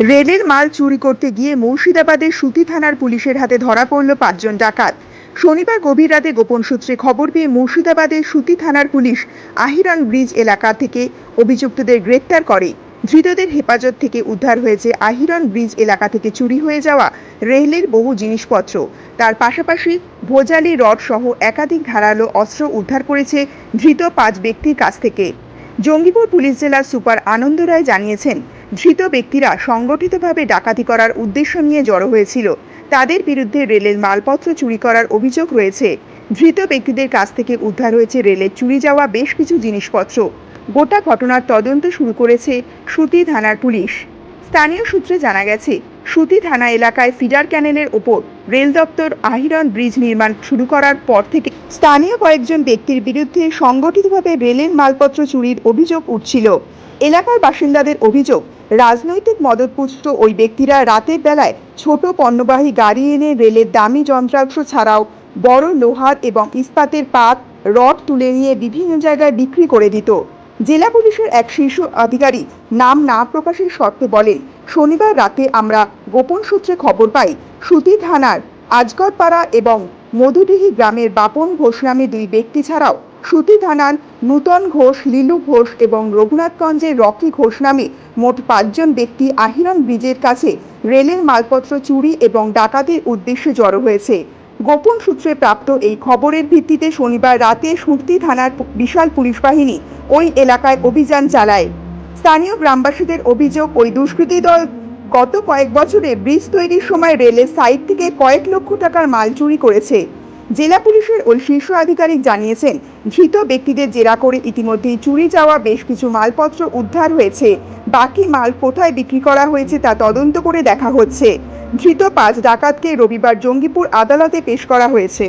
রেলের মাল চুরি করতে গিয়ে মুর্শিদাবাদের সুতি থানার পুলিশের হাতে ধরা পড়ল পাঁচজন ডাকাত। শনিবার গভীর রাতে গোপন সূত্রে খবর পেয়ে মুর্শিদাবাদের সুতি থানার পুলিশ আহিরন ব্রিজ এলাকা থেকে অভিযুক্তদের গ্রেপ্তার করে। ধৃতদের হেফাজত থেকে উদ্ধার হয়েছে আহিরন ব্রিজ এলাকা থেকে চুরি হয়ে যাওয়া রেলের বহু জিনিসপত্র। তার পাশাপাশি ভোজালি রড সহ একাধিক ধারালো অস্ত্র উদ্ধার করেছে ধৃত পাঁচ ব্যক্তির কাছ থেকে। জঙ্গিপুর পুলিশ জেলার সুপার আনন্দ রায় জানিয়েছেন ধৃত ব্যক্তিরা সংগঠিতভাবে ডাকাতি করার উদ্দেশ্য নিয়ে জড়ো হয়েছিল। তাদের বিরুদ্ধে রেলের মালপত্র চুরি করার অভিযোগ রয়েছে। ধৃত ব্যক্তিদের কাছ থেকে উদ্ধার হয়েছে রেলের চুরি যাওয়া বেশ কিছু জিনিসপত্র। গোটা ঘটনার তদন্ত শুরু করেছে সুতি থানার পুলিশ। স্থানীয় সূত্রে জানা গেছে সুতি থানা এলাকায় ফিডার ক্যানেলের ওপর রেল দপ্তর আহিরন ব্রিজ নির্মাণ শুরু করার পর থেকে স্থানীয় কয়েকজন ব্যক্তির বিরুদ্ধে সংগঠিতভাবে রেলের মালপত্র চুরির অভিযোগ উঠছিল। এলাকার বাসিন্দাদের অভিযোগ, রাজনৈতিক মদতপুষ্ট ওই ব্যক্তিরা রাতের বেলায় ছোট পণ্যবাহী গাড়ি এনে রেলের দামি যন্ত্রাংশ ছাড়াও বড় লোহার এবং ইস্পাতের পাত, রড তুলে নিয়ে বিভিন্ন জায়গায় বিক্রি করে দিত। জেলা পুলিশের এক শীর্ষ আধিকারিক নাম না প্রকাশের শর্তে বলেন শনিবার রাতে আমরা গোপন সূত্রে খবর পাই, সুতি থানার আজগরপাড়া এবং মধুডিহি গ্রামের বাপন ঘোষ নামে দুই ব্যক্তি ছাড়াও সুতি থানার নূতন ঘোষ, লিলু ঘোষ এবং রঘুনাথগঞ্জের রকি ঘোষ নামে মোট পাঁচজন ব্যক্তি আহিরন ব্রিজের কাছে রেলের মালপত্র চুরি এবং ডাকাতির উদ্দেশ্যে জড়ো হয়েছে। গোপন সূত্রে প্রাপ্ত এই খবরের ভিত্তিতে শনিবার রাতে সুরতি থানার বিশাল পুলিশ বাহিনী ওই এলাকায় অভিযান চালায়। স্থানীয় গ্রামবাসীদের অভিযোগ, ওই দুষ্কৃতী দল গত কয়েক বছরে ব্রিজ তৈরির সময় রেলের সাইট থেকে কয়েক লক্ষ টাকার মাল চুরি করেছে। জেলা পুলিশের ওই শীর্ষ আধিকারিক জানিয়েছেন, ধৃত ব্যক্তিদের জেরা করে ইতিমধ্যেই চুরি যাওয়া বেশ কিছু মালপত্র উদ্ধার হয়েছে। বাকি মাল কোথায় বিক্রি করা হয়েছে তা তদন্ত করে দেখা হচ্ছে। ধৃত পাঁচ ডাকাতকে রবিবার জঙ্গিপুর আদালতে পেশ করা হয়েছে।